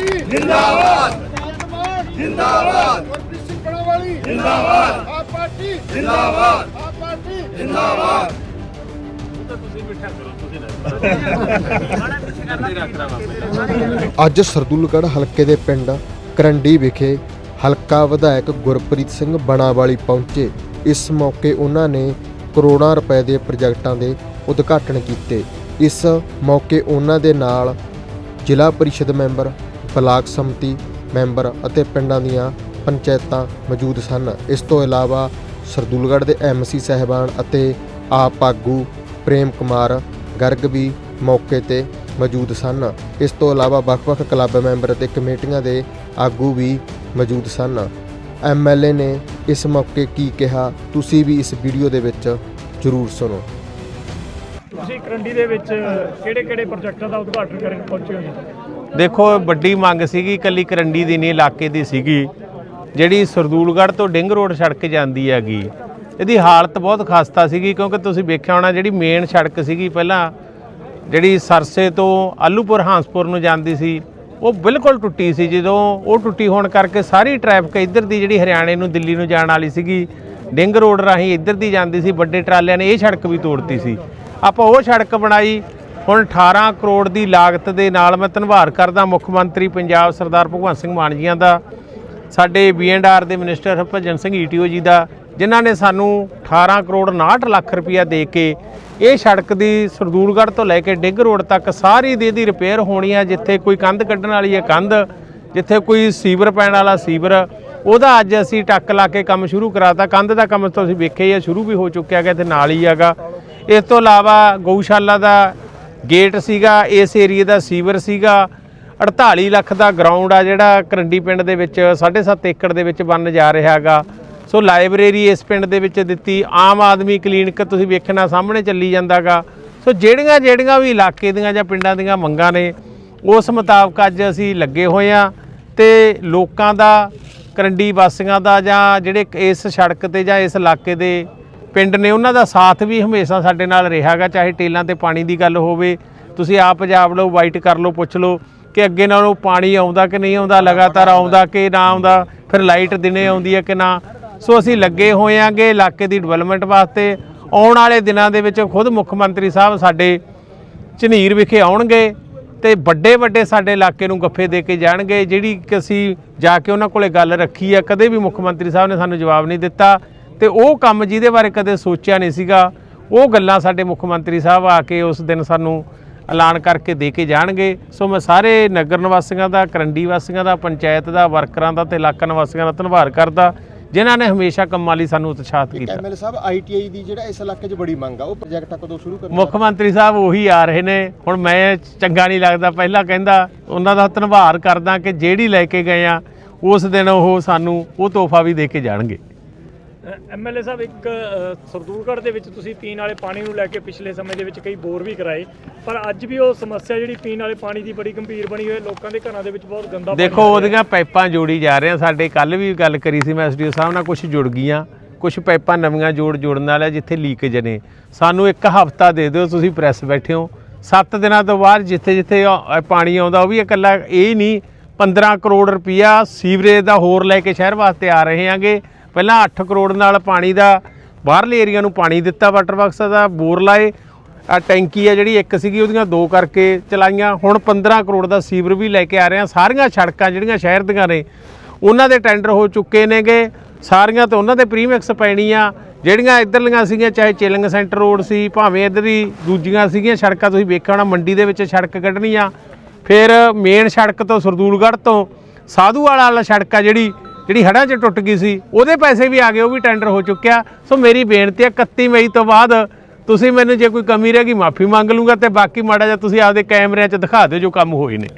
Party ਜਿੰਦਾਬਾਦ। ਜਿੰਦਾਬਾਦ ਜਿੰਦਾਬਾਦ। ਗੁਰਪ੍ਰੀਤ ਸਿੰਘ ਬਣਾਵਾਲੀ ਜਿੰਦਾਬਾਦ। ਆਪ ਪਾਰਟੀ। ਜਿੰਦਾਬਾਦ। ਆਪ ਪਾਰਟੀ। ਜਿੰਦਾਬਾਦ। ਅੱਜ ਸਰਦੂਲਗੜ੍ਹ ਹਲਕੇ ਦੇ ਪਿੰਡ ਕਰੰਡੀ ਵਿਖੇ ਹਲਕਾ ਵਿਧਾਇਕ ਗੁਰਪ੍ਰੀਤ ਸਿੰਘ ਬਣਾਵਾਲੀ ਪਹੁੰਚੇ। ਇਸ ਮੌਕੇ ਉਹਨਾਂ ਨੇ ਕਰੋੜਾਂ ਰੁਪਏ ਦੇ ਪ੍ਰੋਜੈਕਟਾਂ ਦੇ ਉਦਘਾਟਨ ਕੀਤੇ। ਇਸ ਮੌਕੇ ਉਹਨਾਂ ਦੇ ਨਾਲ ਜ਼ਿਲ੍ਹਾ ਪਰਿਸ਼ਦ ਮੈਂਬਰ ਬਲਾਕ ਸੰਮਤੀ ਮੈਂਬਰ ਅਤੇ ਪਿੰਡਾਂ ਦੀਆਂ ਪੰਚਾਇਤਾਂ ਮੌਜੂਦ ਸਨ। ਇਸ ਤੋਂ ਇਲਾਵਾ ਸਰਦੂਲਗੜ੍ਹ ਦੇ ਐਮਸੀ ਸਹਿਬਾਨ ਅਤੇ ਆਪ ਆਗੂ ਪ੍ਰੇਮ ਕੁਮਾਰ ਗਰਗ ਵੀ ਮੌਕੇ ਤੇ ਮੌਜੂਦ ਸਨ। ਇਸ ਤੋਂ ਇਲਾਵਾ ਵੱਖ-ਵੱਖ ਕਲੱਬ ਮੈਂਬਰ ਅਤੇ ਕਮੇਟੀਆਂ ਦੇ ਆਗੂ ਵੀ ਮੌਜੂਦ ਸਨ। ਐਮਐਲਏ ਨੇ ਇਸ ਮੌਕੇ ਕੀ ਕਿਹਾ, ਤੁਸੀਂ ਵੀ ਇਸ ਵੀਡੀਓ ਦੇ ਵਿੱਚ ਜ਼ਰੂਰ ਸੁਣੋ। ਤੁਸੀਂ ਕਰੰਡੀ ਦੇ ਵਿੱਚ ਕਿਹੜੇ ਕਿਹੜੇ ਪ੍ਰੋਜੈਕਟਾਂ ਦਾ ਉਦਘਾਟਨ ਕਰਨ ਪਹੁੰਚੇ ਹੋ ਜੀ? ਦੇਖੋ, ਵੱਡੀ ਮੰਗ ਸੀਗੀ ਕੱਲੀ ਕਰੰਡੀ ਦੀ ਨਹੀਂ, ਇਲਾਕੇ ਦੀ ਸੀਗੀ। ਜਿਹੜੀ ਸਰਦੂਲਗੜ੍ਹ ਤੋਂ ਡਿੰਗ ਰੋਡ ਸੜਕ ਜਾਂਦੀ ਹੈਗੀ, ਇਹਦੀ ਹਾਲਤ ਬਹੁਤ ਖਸਤਾ ਸੀਗੀ, ਕਿਉਂਕਿ ਤੁਸੀਂ ਵੇਖਿਆ ਹੋਣਾ, ਜਿਹੜੀ ਮੇਨ ਸੜਕ ਸੀਗੀ ਪਹਿਲਾਂ, ਜਿਹੜੀ ਸਰਸੇ ਤੋਂ ਆਲੂਪੁਰ, ਹਾਂਸਪੁਰ ਨੂੰ ਜਾਂਦੀ ਸੀ, ਉਹ ਬਿਲਕੁਲ ਟੁੱਟੀ ਸੀ। ਜਦੋਂ ਉਹ ਟੁੱਟੀ ਹੋਣ ਕਰਕੇ ਸਾਰੀ ਟ੍ਰੈਫਿਕ ਇੱਧਰ ਦੀ ਜਿਹੜੀ ਹਰਿਆਣੇ ਨੂੰ, ਦਿੱਲੀ ਨੂੰ ਜਾਣ ਵਾਲੀ ਸੀਗੀ, ਡਿੰਗ ਰੋਡ ਰਾਹੀਂ ਇੱਧਰ ਦੀ ਜਾਂਦੀ ਸੀ, ਵੱਡੇ ਟਰਾਲਿਆਂ ਨੇ ਇਹ ਸੜਕ ਵੀ ਤੋੜਤੀ ਸੀ। ਆਪਾਂ ਉਹ ਸੜਕ ਬਣਾਈ ਹੁਣ 18 ਕਰੋੜ ਦੀ ਲਾਗਤ ਦੇ ਨਾਲ ਮੈਂ ਧੰਨਵਾਦ ਕਰਦਾ ਮੁੱਖ ਮੰਤਰੀ ਪੰਜਾਬ ਸਰਦਾਰ ਭਗਵੰਤ ਸਿੰਘ ਮਾਨ ਜੀਆਂ ਦਾ, ਸਾਡੇ ਬੀਐਨਆਰ ਦੇ ਮਿਨਿਸਟਰ ਹਰਭਜਨ ਸਿੰਘ ਈਟੀਓ ਜੀ ਦਾ, ਜਿਨ੍ਹਾਂ ਨੇ ਸਾਨੂੰ 18 ਕਰੋੜ 59 ਲੱਖ ਰੁਪਇਆ ਦੇ ਕੇ ਇਹ ਸੜਕ ਦੀ ਸਰਦੂਲਗੜ੍ਹ ਤੋਂ ਲੈ ਕੇ ਡਿੱਗ ਰੋਡ ਤੱਕ ਸਾਰੀ ਦੇ ਦੀ ਰਿਪੇਅਰ ਹੋਣੀ ਆ, ਜਿੱਥੇ ਕੋਈ ਕੰਧ ਕੱਢਣ ਵਾਲੀ ਹੈ ਕੰਧ, ਜਿੱਥੇ ਕੋਈ ਸੀਵਰ ਪੈਣ ਵਾਲਾ ਸੀਵਰ, ਉਹਦਾ ਅੱਜ ਅਸੀਂ ਟੱਕ ਲਾ ਕੇ ਕੰਮ ਸ਼ੁਰੂ ਕਰਾਤਾ। ਕੰਧ ਦਾ ਕੰਮ ਤੁਸੀਂ ਵੇਖਿਆ ਹੀ ਆ, ਸ਼ੁਰੂ ਵੀ ਹੋ ਚੁੱਕਿਆ ਗਿਆ ਤੇ ਨਾਲ ਹੀ ਹੈਗਾ। ਇਸ ਤੋਂ ਇਲਾਵਾ ਗਊਸ਼ਾਲਾ ਦਾ ਗੇਟ ਸੀਗਾ, ਇਸ ਏਰੀਏ ਦਾ ਸੀਵਰ ਸੀਗਾ। 48 ਲੱਖ ਦਾ ਗਰਾਊਂਡ ਆ ਜਿਹੜਾ ਕਰੰਡੀ ਪਿੰਡ ਦੇ ਵਿੱਚ 7.5 ਏਕੜ ਦੇ ਵਿੱਚ ਬਣ ਜਾ ਰਿਹਾ ਹੈਗਾ। ਸੋ ਲਾਇਬ੍ਰੇਰੀ ਇਸ ਪਿੰਡ ਦੇ ਵਿੱਚ ਦਿੱਤੀ। ਆਮ ਆਦਮੀ ਕਲੀਨਿਕ ਤੁਸੀਂ ਵੇਖਣਾ ਸਾਹਮਣੇ ਚੱਲੀ ਜਾਂਦਾਗਾ। ਸੋ ਜਿਹੜੀਆਂ ਜਿਹੜੀਆਂ ਵੀ ਇਲਾਕੇ ਦੀਆਂ ਜਾਂ ਪਿੰਡਾਂ ਦੀਆਂ ਮੰਗਾਂ ਨੇ, ਉਸ ਮੁਤਾਬਕ ਅੱਜ ਅਸੀਂ ਲੱਗੇ ਹੋਏ ਆ ਤੇ ਲੋਕਾਂ ਦਾ, ਕਰੰਡੀ ਵਾਸੀਆਂ ਦਾ ਜਾਂ ਜਿਹੜੇ ਇਸ ਸੜਕ ਤੇ ਜਾਂ ਇਸ ਇਲਾਕੇ ਦੇ ਪਿੰਡ ਨੇ ਉਹਨਾਂ ਦਾ ਸਾਥ ਵੀ ਹਮੇਸ਼ਾ ਸਾਡੇ ਨਾਲ ਰਿਹਾਗਾ, ਚਾਹੇ ਟੇਲਾਂ ਤੇ ਪਾਣੀ ਦੀ ਗੱਲ ਹੋਵੇ। ਤੁਸੀਂ ਆਪ ਪੰਜਾਬ ਲਓ, ਵਾਈਟ ਕਰ ਲਓ, ਪੁੱਛ ਲਓ ਕਿ ਅੱਗੇ ਨਾਲੋਂ ਪਾਣੀ ਆਉਂਦਾ ਕਿ ਨਹੀਂ ਆਉਂਦਾ, ਲਗਾਤਾਰ ਆਉਂਦਾ ਕਿ ਨਾ ਆਉਂਦਾ, ਫਿਰ ਲਾਈਟ ਦਿਨੇ ਆਉਂਦੀ ਹੈ ਕਿ ਨਾ। ਸੋ ਅਸੀਂ ਲੱਗੇ ਹੋਏ ਆਂਗੇ ਇਲਾਕੇ ਦੀ ਡਿਵੈਲਪਮੈਂਟ ਵਾਸਤੇ। ਆਉਣ ਵਾਲੇ ਦਿਨਾਂ ਦੇ ਵਿੱਚ ਖੁਦ ਮੁੱਖ ਮੰਤਰੀ ਸਾਹਿਬ ਸਾਡੇ ਝਨੀਰ ਵਿਖੇ ਆਉਣਗੇ ਤੇ ਵੱਡੇ ਵੱਡੇ ਸਾਡੇ ਇਲਾਕੇ ਨੂੰ ਗੱਫੇ ਦੇ ਕੇ ਜਾਣਗੇ। ਜਿਹੜੀ ਕਿ ਅਸੀਂ ਜਾ ਕੇ ਉਹਨਾਂ ਕੋਲੇ ਗੱਲ ਰੱਖੀ ਆ ਕਦੇ ਵੀ ਮੁੱਖ ਮੰਤਰੀ ਸਾਹਿਬ ਨੇ ਸਾਨੂੰ ਜਵਾਬ ਨਹੀਂ ਦਿੱਤਾ। ਤੇ ਉਹ ਕੰਮ ਜਿਹਦੇ ਬਾਰੇ ਕਦੇ ਸੋਚਿਆ ਨਹੀਂ ਸੀਗਾ ਉਹ ਗੱਲਾਂ ਸਾਡੇ ਮੁੱਖ ਮੰਤਰੀ ਸਾਹਿਬ ਆ ਕੇ ਉਸ ਦਿਨ ਸਾਨੂੰ ਐਲਾਨ ਕਰਕੇ ਦੇ ਕੇ ਜਾਣਗੇ। ਸੋ ਮੈਂ ਸਾਰੇ ਨਗਰ ਨਿਵਾਸੀਆਂ ਦਾ ਕਰੰਡੀ ਵਾਸੀਆਂ ਦਾ ਪੰਚਾਇਤ ਦਾ ਵਰਕਰਾਂ ਦਾ ਤੇ ਇਲਾਕਾ ਨਿਵਾਸੀਆਂ ਦਾ ਧੰਨਵਾਦ ਕਰਦਾ ਜਿਨ੍ਹਾਂ ਨੇ ਹਮੇਸ਼ਾ ਕੰਮਾਂ ਲਈ ਸਾਨੂੰ ਉਤਸ਼ਾਹਿਤ ਕੀਤਾ। ਐਮਐਲਏ ਸਾਹਿਬ ਆਈਟੀਆਈ ਦੀ ਜਿਹੜਾ ਇਸ ਇਲਾਕੇ 'ਚ ਬੜੀ ਮੰਗ ਆ ਉਹ ਪ੍ਰੋਜੈਕਟ ਕਦੋਂ ਸ਼ੁਰੂ ਕਰਨਾ। ਮੁੱਖ ਮੰਤਰੀ ਸਾਹਿਬ ਉਹੀ ਆ ਰਹੇ ਨੇ। ਹੁਣ ਮੈਂ ਚੰਗਾ ਨਹੀਂ ਲੱਗਦਾ ਪਹਿਲਾਂ ਕਹਿੰਦਾ ਉਹਨਾਂ ਦਾ ਧੰਨਵਾਦ ਕਰਦਾ ਕਿ ਜਿਹੜੀ ਲੈ ਕੇ ਗਏ ਆ ਉਸ ਦਿਨ ਉਹ ਸਾਨੂੰ ਉਹ ਤੋਹਫਾ ਵੀ ਦੇ ਕੇ ਜਾਣਗੇ। ਐਮਐਲਏ ਸਾਹਿਬ ਇੱਕ ਸਰਦੂਲਗੜ੍ਹ ਦੇ ਵਿੱਚ ਤੁਸੀਂ ਪੀਣ ਵਾਲੇ ਪਾਣੀ ਨੂੰ ਲੈ ਕੇ ਪਿਛਲੇ ਸਮੇਂ ਦੇ ਵਿੱਚ ਕਈ ਬੋਰ ਵੀ ਕਰਾਏ ਪਰ ਅੱਜ ਵੀ ਉਹ ਸਮੱਸਿਆ ਜਿਹੜੀ ਪੀਣ ਵਾਲੇ ਪਾਣੀ ਦੀ ਬੜੀ ਗੰਭੀਰ ਬਣੀ ਹੋਈ ਹੈ ਲੋਕਾਂ ਦੇ ਘਰਾਂ ਦੇ ਵਿੱਚ ਬਹੁਤ ਗੰਦਾ ਦੇਖੋ। ਉਹਦੀਆਂ ਪਾਈਪਾਂ ਜੋੜੀ ਜਾ ਰਹੇ ਆ ਸਾਡੇ ਕੱਲ ਵੀ ਗੱਲ ਕਰੀ ਸੀ ਮੈਂ ਐਸਡੀਓ ਸਾਹਿਬ ਨਾਲ ਕੁਝ ਜੁੜ ਗਈਆਂ ਕੁਝ ਪਾਈਪਾਂ ਨਵੀਆਂ ਜੋੜ ਜੋੜਨ ਵਾਲੇ ਜਿੱਥੇ ਲੀਕੇਜ ਨੇ। ਸਾਨੂੰ ਇੱਕ ਹਫ਼ਤਾ ਦੇ ਦਿਓ ਤੁਸੀਂ ਪ੍ਰੈਸ ਬੈਠੇ ਹੋ। 7 ਦਿਨਾਂ ਤੋਂ ਬਾਅਦ ਜਿੱਥੇ ਜਿੱਥੇ ਪਾਣੀ ਆਉਂਦਾ ਉਹ ਵੀ ਇਕੱਲਾ ਇਹ ਨਹੀਂ 15 ਕਰੋੜ ਰੁਪਈਆ ਸੀਵਰੇਜ ਦਾ ਹੋਰ ਲੈ ਕੇ ਸ਼ਹਿਰ ਵਾਸਤੇ ਆ ਰਹੇ ਆਂਗੇ ਪਹਿਲਾਂ 8 ਕਰੋੜ ਨਾਲ ਪਾਣੀ ਦਾ, ਬਾਹਰਲੇ ਏਰੀਆ ਨੂੰ ਪਾਣੀ ਦਿੱਤਾ ਵਾਟਰ ਵਰਕਸ ਦਾ, ਬੋਰ ਲਾਏ। ਆ ਟੈਂਕੀ ਆ ਜਿਹੜੀ, ਇੱਕ ਸੀਗੀ, ਉਹਦੀਆਂ ਦੋ ਕਰਕੇ ਚਲਾਈਆਂ। ਹੁਣ 15 ਕਰੋੜ ਦਾ ਸੀਵਰ ਵੀ ਲੈ ਕੇ ਆ ਰਹੇ ਆ। ਸਾਰੀਆਂ ਸੜਕਾਂ ਜਿਹੜੀਆਂ ਸ਼ਹਿਰ ਦੀਆਂ ਨੇ, ਉਹਨਾਂ ਦੇ ਟੈਂਡਰ ਹੋ ਚੁੱਕੇ ਨੇਗੇ। ਸਾਰੀਆਂ ਤੇ ਉਹਨਾਂ ਦੇ ਪ੍ਰੀਮਿਕਸ ਪੈਣੀ ਆ ਜਿਹੜੀਆਂ ਇੱਧਰਲੀਆਂ ਸੀਗੀਆਂ, ਚਾਹੇ ਚੇਲਿੰਗ ਸੈਂਟਰ ਰੋਡ ਸੀ, ਭਾਵੇਂ ਇੱਧਰ ਹੀ ਦੂਜੀਆਂ ਸੀਗੀਆਂ ਸੜਕਾਂ, ਤੁਸੀਂ ਵੇਖਿਆ ਹੋਣਾ, ਮੰਡੀ ਦੇ ਵਿੱਚ ਸੜਕ ਕੱਢਣੀ ਆ ਫਿਰ ਮੇਨ ਸੜਕ ਤੋਂ ਸਰਦੂਲਗੜ੍ਹ ਤੋਂ ਸਾਧੂ ਵਾਲਾ ਵਾਲਾ ਸੜਕ ਆ ਜਿਹੜੀ ਜਿਹੜੀ ਹੜ੍ਹਾਂ 'ਚ ਟੁੱਟ ਗਈ ਸੀ, ਉਹਦੇ ਪੈਸੇ ਵੀ ਆ ਗਏ, ਉਹ ਵੀ ਟੈਂਡਰ ਹੋ ਚੁੱਕਿਆ। ਸੋ ਮੇਰੀ ਬੇਨਤੀ ਹੈ 31 ਮਈ ਤੋਂ ਬਾਅਦ ਤੁਸੀਂ ਮੈਨੂੰ ਜੇ ਕੋਈ ਕਮੀ ਰਹਿ ਗਈ ਮਾਫੀ ਮੰਗ ਲੂੰਗਾ ਤੇ ਬਾਕੀ ਮਾੜਾ ਜਿਹਾ ਤੁਸੀਂ ਆਪਦੇ ਕੈਮਰਿਆਂ 'ਚ ਦਿਖਾ ਦਿਓ ਜੋ ਕੰਮ ਹੋਏ ਨੇ।